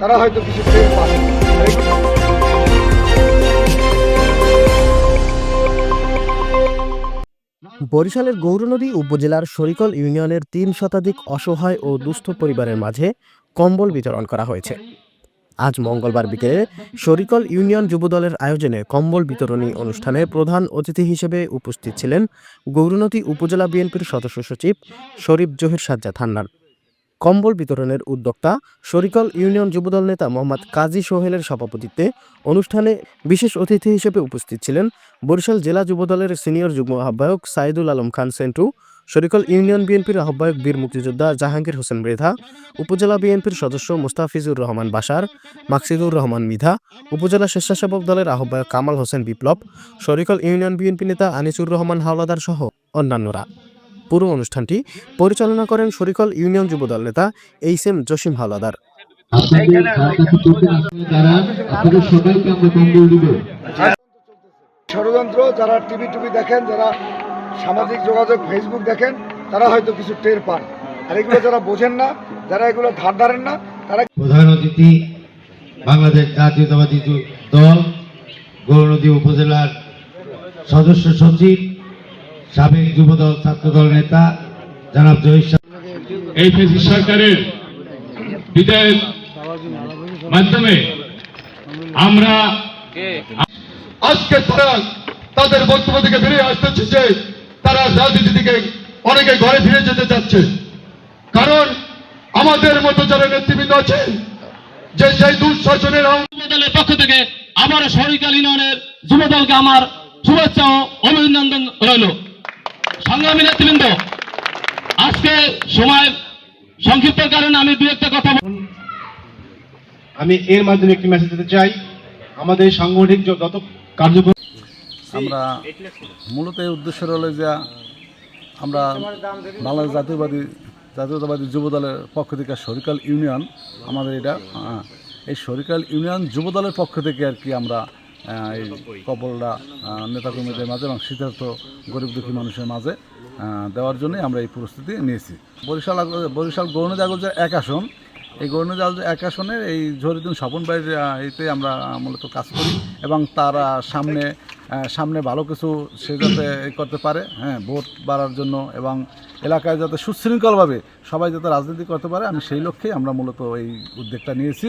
তারা হয়তো কিছু পাবে বরিশালের গৌরনদী উপজেলার শরিকল ইউনিয়নের তিন শতাধিক অসহায় ও দুস্থ পরিবারের মাঝে কম্বল বিতরণ করা হয়েছে। আজ মঙ্গলবার বিকেলে শরিকল ইউনিয়ন যুবদলের আয়োজনে কম্বল বিতরণী অনুষ্ঠানে প্রধান অতিথি হিসেবে উপস্থিত ছিলেন গৌরনদী উপজেলা বিএনপির সদস্য সচিব শরীফ জহির সাজ্জাদ হান্নান। কম্বল বিতরণের উদ্যোক্তা শরিকল ইউনিয়ন যুবদল নেতা মোহাম্মদ কাজী সোহেলের সভাপতিত্বে অনুষ্ঠানে বিশেষ অতিথি হিসেবে উপস্থিত ছিলেন বরিশাল জেলা যুবদলের সিনিয়র যুগ্ম আহ্বায়ক সাইদুল আলম খান সেন্টু, শরিকল ইউনিয়ন বিএনপির আহ্বায়ক বীর মুক্তিযোদ্ধা জাহাঙ্গীর হোসেন মৃধা, উপজেলা বিএনপির সদস্য মুস্তাফিজুর রহমান বাসার, মাকসিদুর রহমান মিধা, উপজেলা স্বেচ্ছাসেবক দলের আহ্বায়ক কামাল হোসেন বিপ্লব, শরিকল ইউনিয়ন বিএনপি নেতা আনিসুর রহমান হাওলাদার সহ অন্যান্যরা। পুরো অনুষ্ঠানটি পরিচালনা করেন শরিকল ইউনিয়ন যুবদল নেতা এইচ এম জসিম হাওলাদার। দিব ষড়যন্ত্র যারা টিভি টিভি দেখেন যারা সামাজিক যোগাযোগ ফেসবুক দেখেন তারা হয়তো কিছু টের পান। আর এগুলো যারা বোঝেন না যারা এগুলো ধার ধারেন না তারা প্রধান অতিথি বাংলাদেশ জাতীয়তাবাদী দল গৌরনদী উপজেলার সদস্য সচিব সাবেক যুবদল, ছাত্রদল নেতা জনাব জহির এই সরকারের বিদায়ের মাধ্যমে আমরা আজকে তারা তাদের বক্তব্য থেকে বেরিয়ে আসতেছে যে তারা রাজনীতি থেকে অনেকে ঘরে ফিরে যেতে চাচ্ছে। কারণ আমাদের মতো যারা নেতৃবৃন্দ আছেন যে সেই দুঃশাসনের যুবদলের পক্ষ থেকে আমার ইউনিয়নের যুবদলকে আমার শুভেচ্ছা ও অভিনন্দন রইল। সংগ্রামী নেতৃবৃন্দ আজকে সময় সংক্ষিপ্ত কারণে আমি দু একটা কথা বল- আমি এর মাধ্যমে একটি মেসেজ দিতে চাই। আমাদের সাংগঠনিক যত কার্যক্রম আমরা মূলত এই উদ্দেশ্য হলো যে আমরা বাংলাদেশ জাতীয়বাদী জাতীয়তাবাদী যুব দলের পক্ষ থেকে শরিকাল ইউনিয়ন আমাদের এটা আহ, এই শরিকাল ইউনিয়ন যুব দলের পক্ষ থেকে আর কি আমরা এই কপলটা আহ, নেতাকর্মীদের মাঝে এবং শীতার্থ গরিব দুঃখী মানুষের মাঝে দেওয়ার জন্যই আমরা এই প্রস্তুতি নিয়েছি। বরিশাল বরিশাল গৌরনদী আগর এক আসন। এই গৌরনদী আগর এক আসনের এই ঝরিদিন স্বপন আহ, এতে আমরা মূলত কাজ করি এবং তারা সামনে সামনে ভালো কিছু সে যাতে করতে পারে হ্যাঁ ভোট বাড়ার জন্য এবং এলাকায় যাতে সুশৃঙ্খলভাবে সবাই যাতে রাজনীতি করতে পারে আমি সেই লক্ষ্যেই আমরা মূলত এই উদ্যোগটা নিয়েছি।